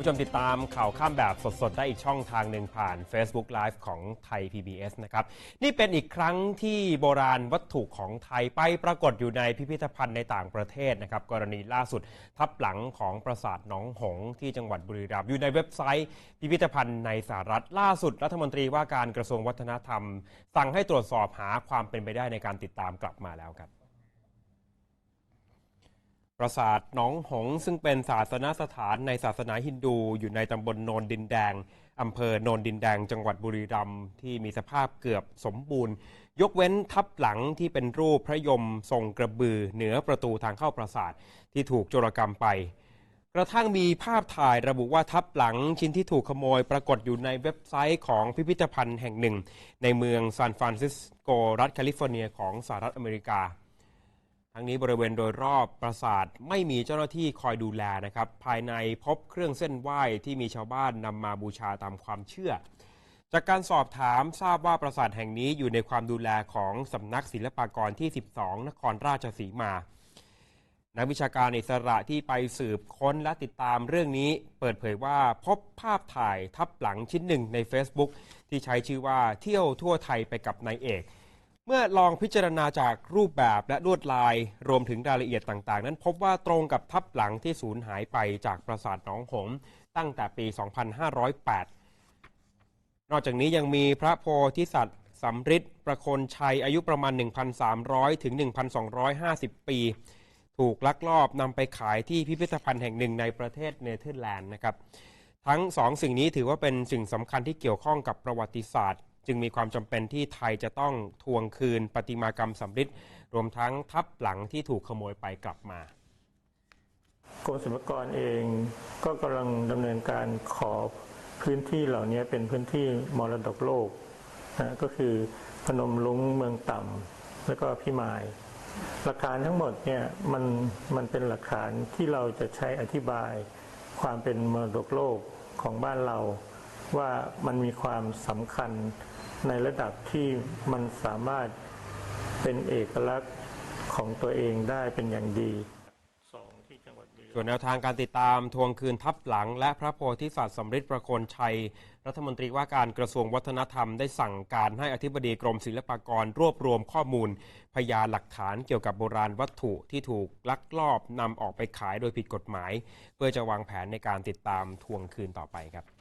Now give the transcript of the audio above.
ผู้ชมติดตามข่าวข้ามแบบสดๆ ได้อีกช่องทางหนึ่งผ่าน Facebook Live ของไทย PBS นะครับ นี่เป็นอีกครั้งที่โบราณวัตถุของไทยไปปรากฏอยู่ในพิพิธภัณฑ์ในต่างประเทศนะครับ กรณีล่าสุดทับหลังของปราสาทหนองหงส์ที่จังหวัดบุรีรัมย์อยู่ในเว็บไซต์ พิพิธภัณฑ์ในสหรัฐล่าสุด รัฐมนตรีว่าการกระทรวงวัฒนธรรม สั่งให้ตรวจสอบหาความเป็นไปได้ในการติดตามกลับมาแล้วครับ ปราสาทหนองหง ซึ่งเป็นศาสนสถานในศาสนาฮินดู อยู่ในตำบลโนนดินแดงอำเภอโนนดินแดง จังหวัดบุรีรัมย์ที่มีสภาพเกือบสมบูรณ์ ยกเว้นทับหลังที่เป็นรูปพระยมทรงกระบือ เหนือประตูทางเข้าปราสาทที่ถูกโจรกรรมไป กระทั่งมีภาพถ่ายระบุว่าทับหลังชิ้นที่ถูกขโมยปรากฏอยู่ในเว็บไซต์ของพิพิธภัณฑ์แห่งหนึ่ง ในเมืองซานฟรานซิสโกรัฐแคลิฟอร์เนียของสหรัฐอเมริกา ทั้งนี้บริเวณโดยรอบปราสาทไม่มีเจ้าหน้าที่คอยดูแลนะครับ ภายในพบเครื่องเส้นไหว้ที่มีชาวบ้านนำมาบูชาตามความเชื่อ จากการสอบถามทราบว่าปราสาทแห่งนี้อยู่ในความดูแลของสำนักศิลปากรที่ 12 นครราชสีมานักวิชาการอิสระที่ไปสืบค้นและติดตามเรื่องนี้ เปิดเผยว่าพบภาพถ่ายทับหลังชิ้นหนึ่งใน Facebook ที่ใช้ชื่อว่าเที่ยวทั่วไทยไปกับนายเอก เมื่อลองพิจารณาจากรูปแบบและลวดลายรวมถึงรายละเอียดต่างๆ นั้นพบว่าตรงกับทับหลังที่สูญหายไปจากปราสาทหนองหงตั้งแต่ปี 2508 นอกจากนี้ยังมีพระโพธิสัตว์สำริดประคนชัยอายุประมาณ 1,300 ถึง 1,250 ปี ถูกลักลอบนำไปขายที่พิพิธภัณฑ์แห่งหนึ่งในประเทศเนเธอร์แลนด์นะครับ ทั้งสองสิ่งนี้ถือว่าเป็นสิ่งสำคัญที่เกี่ยวข้องกับประวัติศาสตร์ จึงมีความจำเป็นที่ไทยจะต้องทวงคืนประติมากรรมสำริดรวมทั้งทับหลังที่ถูกขโมยไปกลับมากรมศิลปากรเองก็กำลังดำเนินการขอพื้นที่เหล่านี้เป็นพื้นที่มรดกโลกนะก็คือพนมลุงเมืองต่ำแล้วก็พิมายหลักฐานทั้งหมดเนี่ยมันมันเป็นหลักฐานที่เราจะใช้อธิบายความเป็นมรดกโลกของบ้านเรา ว่ามันมีความสำคัญ ในระดับที่มันสามารถเป็นเอกลักษณ์ของตัวเองได้เป็นอย่างดีส่วนแนวทางการติดตามทวงคืนทับหลัง และพระโพธิสัตว์สำริดประโคนชัย รัฐมนตรีว่าการกระทรวงวัฒนธรรมได้สั่งการให้อธิบดีกรมศิลปากรรวบรวมข้อมูล พยานหลักฐานเกี่ยวกับโบราณวัตถุที่ถูกลักลอบนำออกไปขายโดยผิดกฎหมาย เพื่อจะวางแผนในการติดตามทวงคืนต่อไปครับ